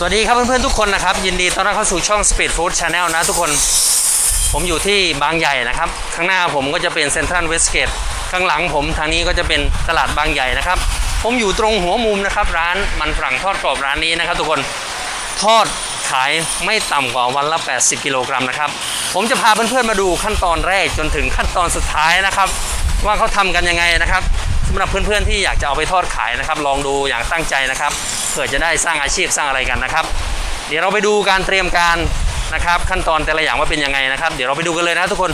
สวัสดีครับเพื่อนๆทุกคนนะครับ ยินดีต้อนรับเข้าสู่ช่อง Speed Food Channel นะทุกคนผมอยู่ที่บางใหญ่นะครับ ข้างหน้าผมก็จะเป็นเซ็นทรัลเวสเกตข้างหลังผมทางนี้ก็จะเป็นตลาดบางใหญ่นะครับ ผมอยู่ตรงหัวมุมนะครับ ร้านมันฝรั่งทอดกรอบร้านนี้นะครับ ทุกคนทอดขายไม่ต่ำกว่าวันละ 80 กิโลกรัมนะครับ ผมจะพาเพื่อนๆมาดูขั้นตอนแรกจนถึงขั้นตอนสุดท้ายนะครับ ว่าเขาทำกันยังไงนะครับสำหรับเพื่อนๆที่อยากจะเอาไปทอดขายนะครับ ลองดูอย่างตั้งใจนะครับ ผื่อจะได้สร้างอาชีพสร้างอะไรกันนะครับ เดี๋ยวเราไปดูการเตรียมการนะครับ ขั้นตอนแต่ละอย่างว่าเป็นยังไงนะครับ เดี๋ยวเราไปดูกันเลยนะทุกคน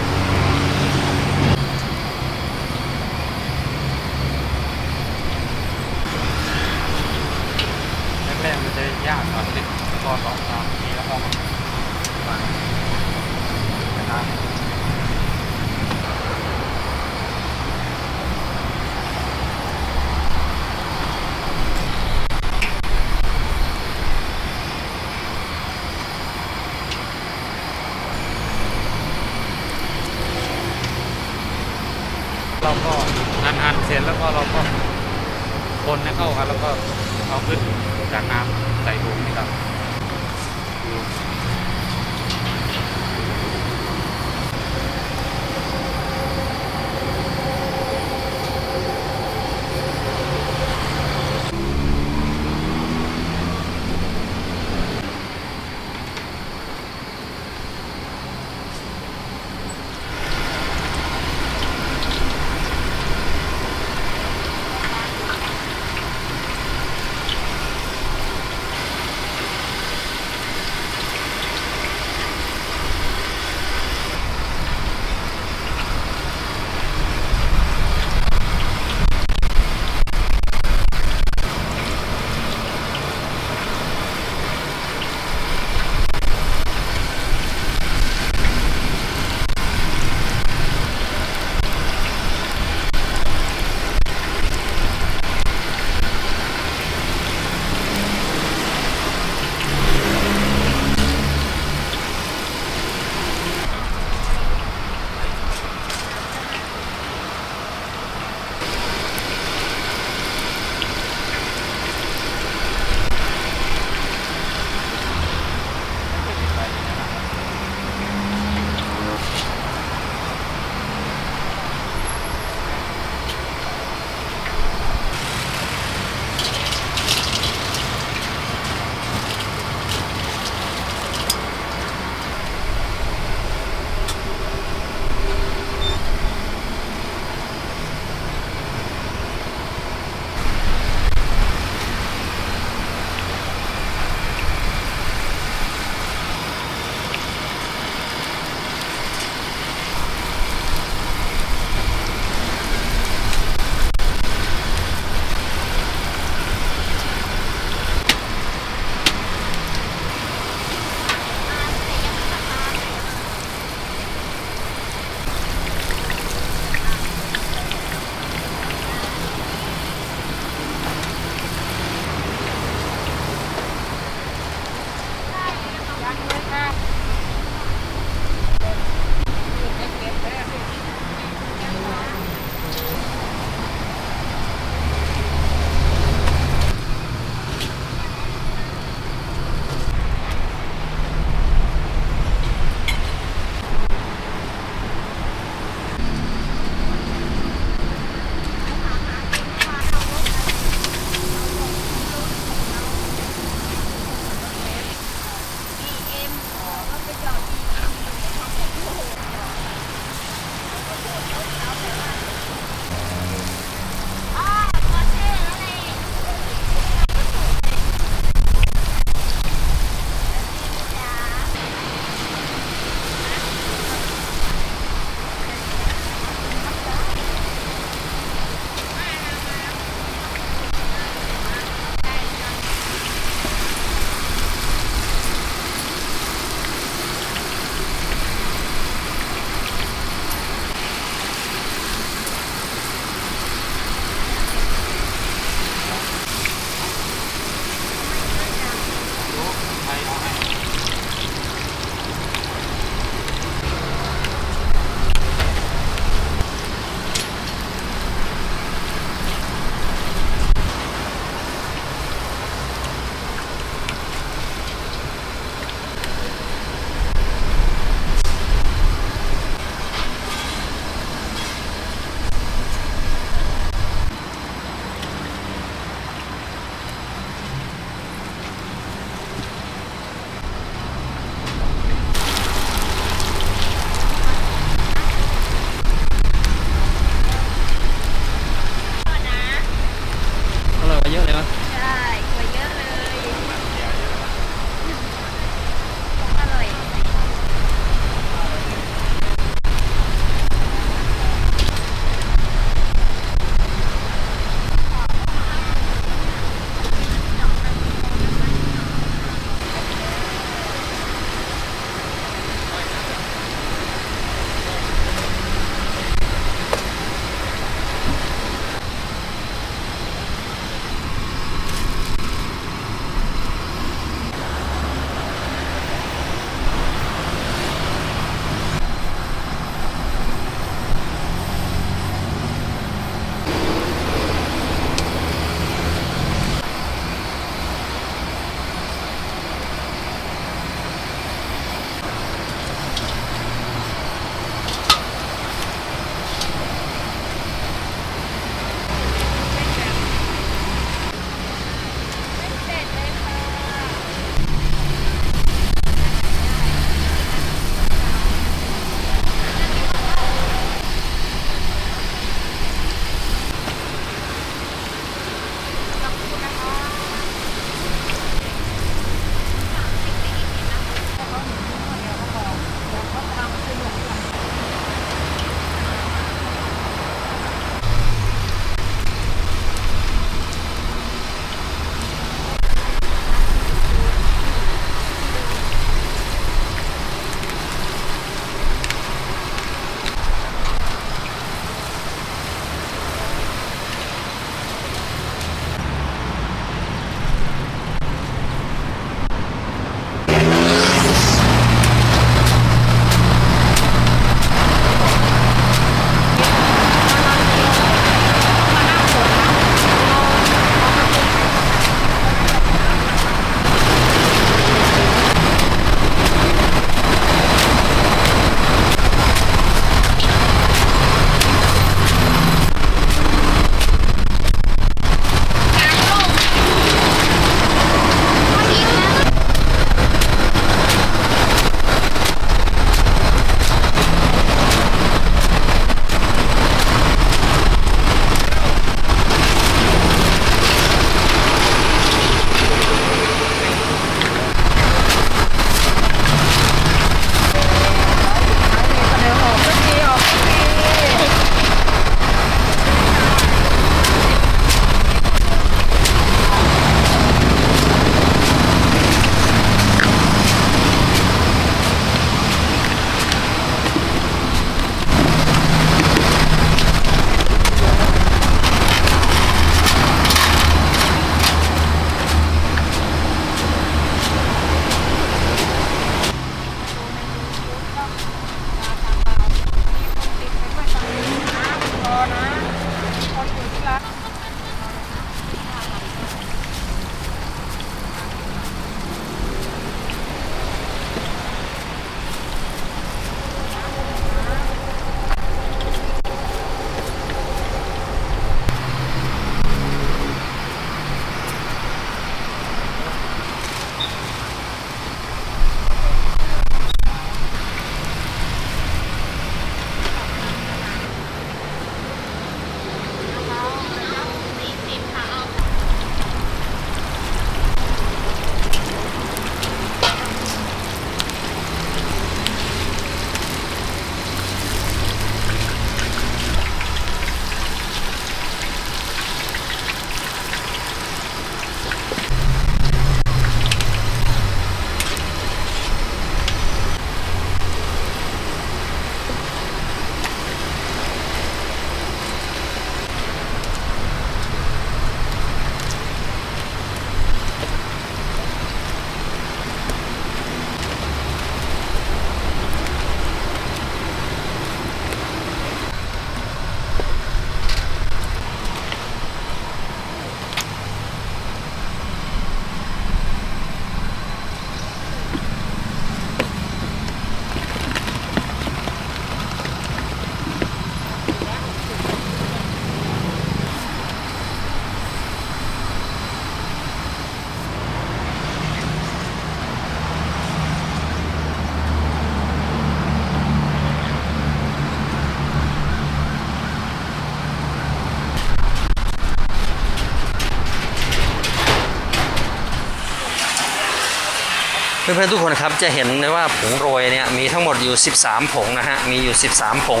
เพื่อนๆทุกคนครับจะเห็นได้ว่าผงโรยเนี่ยมีทั้งหมดอยู่ 13 ผงนะฮะมีอยู่ 13 ผง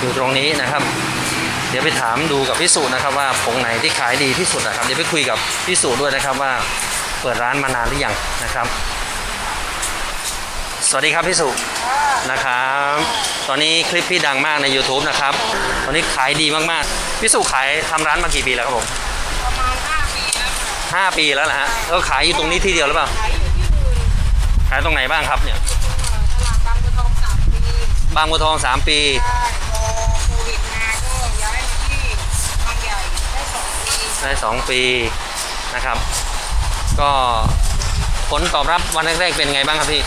อยู่ตรงนี้นะครับ เดี๋ยวไปถามดูกับพี่สุนะครับว่าผงไหนที่ขายดีที่สุดนะครับเดี๋ยวไปคุยกับพี่สุด้วยนะครับว่าเปิดร้านมานานหรือยังนะครับ สวัสดีครับพี่สุนะครับ ตอนนี้คลิปพี่ดังมากใน YouTube นะครับ ตอนนี้ขายดีมากๆพี่สุขายทำร้านมากี่ปีแล้วครับผมประมาณ5ปีแล้วค่ะห้าปีแล้วนะฮะแล้วขายอยู่ตรงนี้ที่เดียวหรือเปล่าขายอยู่ที่อื่นขายตรงไหนบ้างครับเนี่ยตลาดบางบัวทองสามปีบางบัวทอง3ปีใช่พอโควิดมาก็ย้ายมาที่บางใหญ่ได้สองปีได้2ปีนะครับ ก็ผลตอบรับวันแรกๆเป็นไงบ้างครับพี่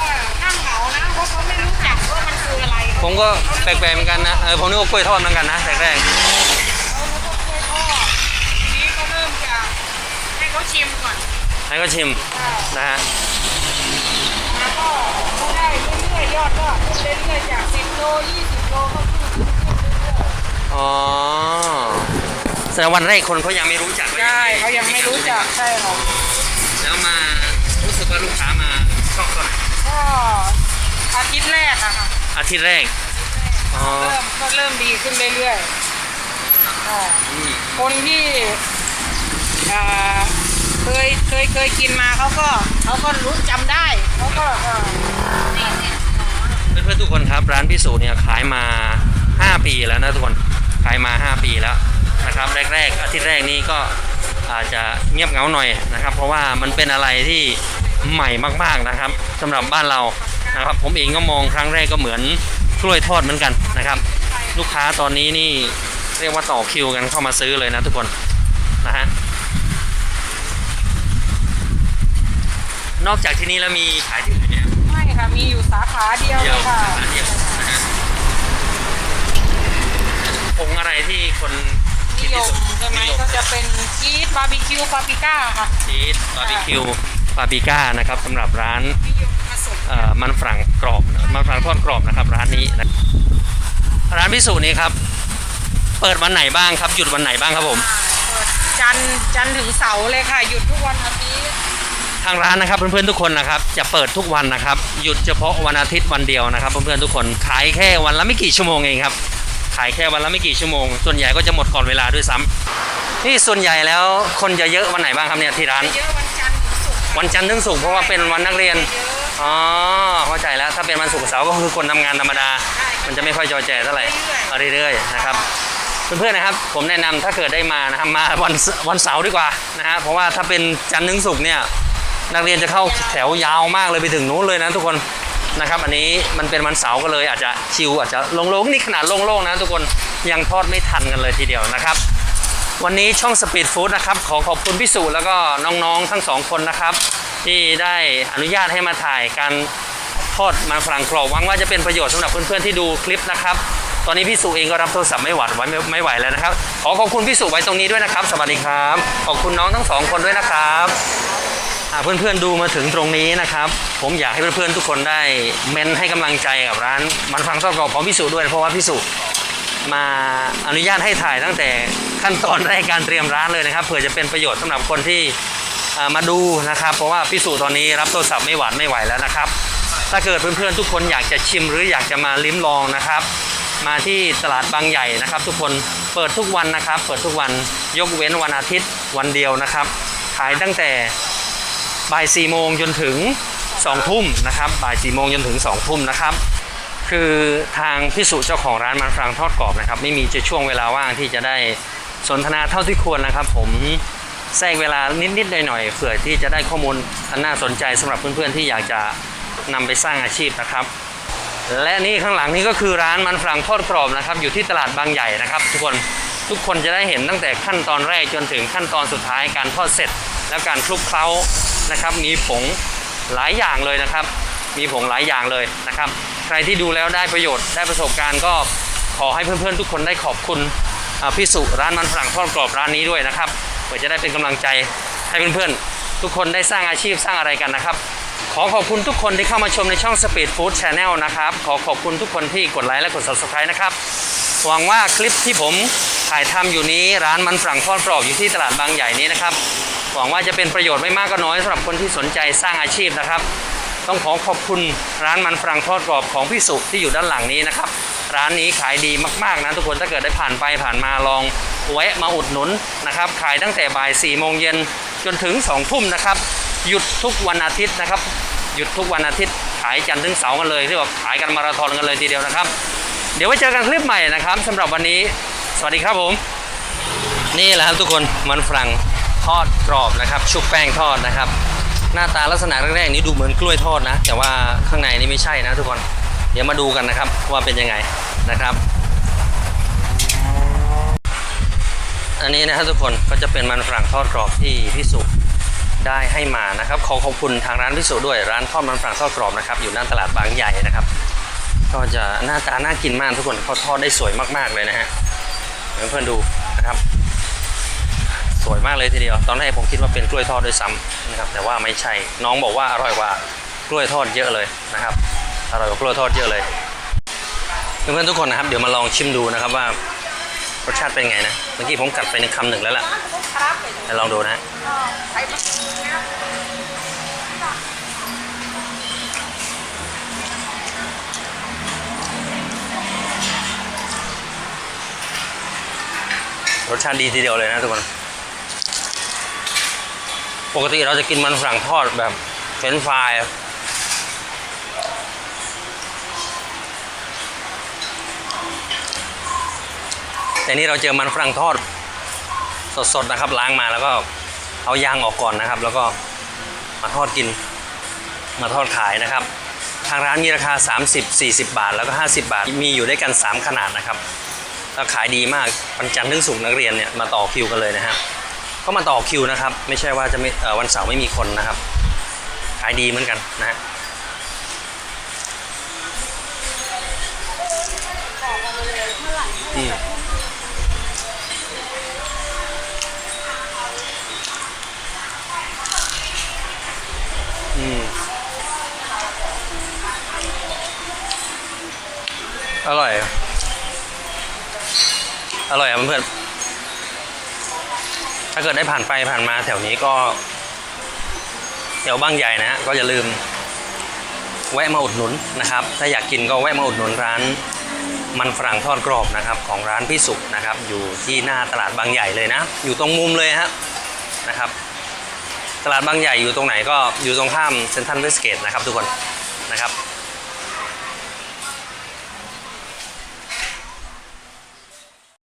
ก็นั่งเหงานะเพราะเขาไม่รู้จักว่ามันคืออะไรผมก็แปลกๆเหมือนกันนะเออผมนึกว่ากล้วยทอดเหมือนกันนะแรกเขารู้ว่ากล้วยทอดทีนี้ก็เริ่มจะให้เขาชิมก่อนๆ ให้ก็ชิมอ่านะฮะแล้วก็เขาได้เรื่อยๆยอดก็ขึ้นเรื่อยๆจาก10โล20โลก็ขึ้นขึ้นขึ้นเรื่อยๆอ๋อแสดงวันแรกคนเขายังไม่รู้จักใช่เขายังไม่รู้จักใช่ค่ะแล้วมารู้สึกว่าลูกค้ามาชอบตอนไหนก็อาทิตย์แรกอะค่ะอาทิตย์แรก อ๋อเริ่มก็เริ่มดีขึ้นเรื่อยๆอ่า อืมคนที่อ่า เคยเคยเคยกินมาเขาก็เขาก็รู้จำได้เขาก็อ่าเพื่อนๆทุกคนครับร้านพี่สุเนี่ยขายมา 5 ปีแล้วนะทุกคนขายมา 5 ปีแล้วนะครับแรกๆอาทิตย์แรกนี้ก็อาจจะเงียบเหงาหน่อยนะครับ เพราะว่ามันเป็นอะไรที่ใหม่มากๆนะครับสำหรับบ้านเรานะครับ ผมเองก็มองครั้งแรกก็เหมือนกล้วยทอดเหมือนกันนะครับ ลูกค้าตอนนี้นี่เรียกว่าต่อคิวกันเข้ามาซื้อเลยนะทุกคนนะฮะ นอกจากที่นี่แล้วมีขายที่อื่นเนี่ยไม่ค่ะ มีอยู่สาขาเดียวเดีเลยวยค่ะ ร้านเดียวนะฮะผงอะไรที่คนนิยมใช่ไหมก็จะเป็นชีสบาร์บีคิวปาปริก้าค่ะชีสบาร์บีคิวบาร์บีก้านะครับสำหรับร้าน นิยมผสมเอ่อมันฝรั่งกรอบมันฝรั่งทอดกรอบนะครับ ร้านนี้นะร้านพิสูจน์นี้ครับ เปิดวันไหนบ้างครับ หยุดวันไหนบ้างครับผม เปิดจันทร์จันทร์ถึงเสาร์เลยค่ะ หยุดทุกวันอาทิตย์ทางร้านนะครับเพื่อนๆทุกคนนะครับจะเปิดทุกวันนะครับ หยุดเฉพาะวันอาทิตย์วันเดียวนะครับเพื่อนๆทุกคนขายแค่วันละไม่กี่ชั่วโมงเองครับขายแค่วันละไม่กี่ชั่วโมง ส่วนใหญ่ก็จะหมดก่อนเวลาด้วยซ้ำนี่ส่วนใหญ่แล้วคนจะเยอะวันไหนบ้างครับเนี่ยที่ร้าน เยอะวันจันทร์ถึงศุกร์ค่ะวันจันทร์ถึงศุกร์เพราะว่าเป็นวันนักเรียนเยอะอ๋อเข้าใจแล้วถ้าเป็นวันศุกร์เสาร์ก็คือคนทำงานธรรมดา มันจะไม่ค่อยจอแจเท่าไหร่มาเรื่อยๆนะครับ เพื่อนๆนะครับ ผมแนะนำถ้าเกิดได้มานะครับมาวันวันเสาร์ดีกว่านะฮะเพราะว่าถ้าเป็นจันทร์ถึงศุกร์เนี่ยนักเรียนจะเข้าแถวยาวมากเลยไปถึงนู้นเลยนะทุกคนนะครับอันนี้มันเป็นวันเสาร์ก็เลยอาจจะชิวอาจจะโล่งๆนี่ขนาดโล่งๆนะทุกคนยังทอดไม่ทันกันเลยทีเดียวนะครับ วันนี้ช่องสปีดฟู้ดนะครับขอขอบคุณพี่สุแล้วก็น้องๆทั้งสองคนนะครับ ที่ได้อนุญาตให้มาถ่ายการทอดมันฝรั่งกรอบหวังว่าจะเป็นประโยชน์สำหรับเพื่อนๆที่ดูคลิปนะครับ ตอนนี้พี่สุเองก็รับโทรศัพท์ไม่หวัดไว้ไม่ไหวแล้วนะครับ ขอขอบคุณพี่สุไว้ตรงนี้ด้วยนะครับ สวัสดีครับ ขอบคุณน้องทั้งสองคนด้วยนะครับอ่าเพื่อนๆดูมาถึงตรงนี้นะครับ ผมอยากให้เพื่อนๆทุกคนได้เมนให้กำลังใจกับร้านมันฝรั่งทอดกรอบของพี่สุด้วย เพราะว่าพี่สุมาอนุญาตให้ถ่ายตั้งแต่ขั้นตอนแรกการเตรียมร้านเลยนะครับเผื่อจะเป็นประโยชน์สำหรับคนที่มาดูนะครับ เพราะว่าพิสูจน์ตอนนี้รับโทรศัพท์ไม่หวานไม่ไหวแล้วนะครับ ถ้าเกิดเพื่อนๆทุกคนอยากจะชิมหรืออยากจะมาลิ้มลองนะครับ มาที่ตลาดบางใหญ่นะครับ ทุกคนเปิดทุกวันนะครับ เปิดทุกวันยกเว้นวันอาทิตย์วันเดียวนะครับ ขายตั้งแต่บ่ายสี่โมงจนถึงสองทุ่มนะครับบ่ายสี่โมงจนถึงสองทุ่มนะครับ คือทางพิสุเจ้าของร้านมันฝรั่งทอดกรอบนะครับ ไม่มีจะช่วงเวลาว่างที่จะได้สนทนาเท่าที่ควรนะครับ ผมแทรกเวลานิดๆหน่อยๆเผื่อที่จะได้ข้อมูลอันน่าสนใจสำหรับเพื่อนๆที่อยากจะนำไปสร้างอาชีพนะครับ และนี่ข้างหลังนี่ก็คือร้านมันฝรั่งทอดกรอบนะครับ อยู่ที่ตลาดบางใหญ่นะครับ ทุกคนทุกคนจะได้เห็นตั้งแต่ขั้นตอนแรกจนถึงขั้นตอนสุดท้ายการทอดเสร็จ แล้วการคลุกเคล้านะครับ มีผงหลายอย่างเลยนะครับ มีผงหลายอย่างเลยนะครับ ใครที่ดูแล้วได้ประโยชน์ได้ประสบการณ์ก็ขอให้เพื่อนๆ ทุกคนได้ขอบคุณพี่สุร้านมันฝรั่งทอดกรอบร้านนี้ด้วยนะครับเพื่อจะได้เป็นกำลังใจให้เพื่อนๆทุกคนได้สร้างอาชีพสร้างอะไรกันนะครับ อขอบคุณทุกคนที่เข้ามาชมในช่อง Speed Food Channel นะครับ ขอขอบคุณทุกคนที่กดไลค์และกด Subscribe นะครับ หวังว่าคลิปที่ผมถ่ายทำอยู่นี้ร้านมันฝรั่งทอดกรอบอยู่ที่ตลาดบางใหญ่นี้นะครับ หวังว่าจะเป็นประโยชน์ไม่มากก็น้อยสำหรับคนที่สนใจสร้างอาชีพนะครับ ต้องขอขอบคุณร้านมันฝรั่งทอดกรอบของพี่สุที่อยู่ด้านหลังนี้นะครับ ร้านนี้ขายดีมากๆนะทุกคนถ้าเกิดได้ผ่านไปผ่านมาลองแวะมาอุดหนุนนะครับขายตั้งแต่บ่าย4ี่โมงเย็นจนถึง2องทุ่มนะครับหยุดทุกวันอาทิตย์นะครับ หยุดทุกวันอาทิตย์ขายจันทร์ถึงเสาร์กันเลยที่ว่าขายกันมาราธอนกันเลยทีเดียวนะครับ เดี๋ยวไว้เจอกันคลิปใหม่นะครับสำหรับวันนี้ สวัสดีครับผม นี่แหละครับทุกคนมันฝรั่งทอดกรอบนะครับ ชุบแป้งทอดนะครับ หน้าตาลักษณะแรกๆนี้ดูเหมือนกล้วยทอดนะ แต่ว่าข้างในนี่ไม่ใช่นะทุกคน เดี๋ยวมาดูกันนะครับว่าเป็นยังไงนะครับ อันนี้นะครับทุกคนก็จะเป็นมันฝรั่งทอดกรอบที่พี่สุ ได้ให้มานะครับขอขอบคุณทางร้านพี่สุด้วยร้านทอดมันฝรั่งทอดกรอบนะครับอยู่หน้าตลาดบางใหญ่นะครับ ก็จะหน้าตาน่ากินมากทุกคนเขาทอดได้สวยมากๆเลยนะฮะเพื่อนๆดูนะครับ สวยมากเลยทีเดียว ตอนแรกผมคิดว่าเป็นกล้วยทอดด้วยซ้ำนะครับ แต่ว่าไม่ใช่น้องบอกว่าอร่อยกว่ากล้วยทอดเยอะเลยนะครับอร่อยกว่ากล้วยทอดเยอะเลยเพื่อนๆทุกคนนะครับเดี๋ยวมาลองชิมดูนะครับว่า รสชาติเป็นไงนะ เมื่อกี้ผมกัดไปในคำหนึ่งแล้วล่ะครับไปไปลองดูนะรสชาติดีทีเดียวเลยนะทุกคน ปกติเราจะกินมันฝรั่งทอดแบบเฟรนฟราย แต่นี่เราเจอมันฝรั่งทอดสดๆนะครับล้างมาแล้วก็เอายางออกก่อนนะครับ แล้วก็มาทอดกินมาทอดขายนะครับ ทางร้านมีราคา 30 40 บาทแล้วก็ 50 บาท มีอยู่ด้วยกัน 3 ขนาดนะครับแล้วขายดีมากวันจันทร์ถึงศุกร์นักเรียนเนี่ยมาต่อคิวกันเลยนะฮะก็มาต่อคิวนะครับ ไม่ใช่ว่าจะไม่วันเสาร์ไม่มีคนนะครับ ขายดีเหมือนกันนะฮะอืม อร่อย อร่อยครับเพื่อนถ้าเกิดได้ผ่านไปผ่านมาแถวนี้ก็แถวบางใหญ่นะฮะก็อย่าลืม แวะมาอุดหนุนนะครับ ถ้าอยากกินก็แวะมาอุดหนุนร้าน มันฝรั่งทอดกรอบนะครับ ของร้านพี่สุนะครับ อยู่ที่หน้าตลาดบางใหญ่เลยนะ อยู่ตรงมุมเลยฮะนะครับ ตลาดบางใหญ่อยู่ตรงไหนก็อยู่ตรงข้ามเซ็นทรัลเวสเกตนะครับทุกคนนะครับ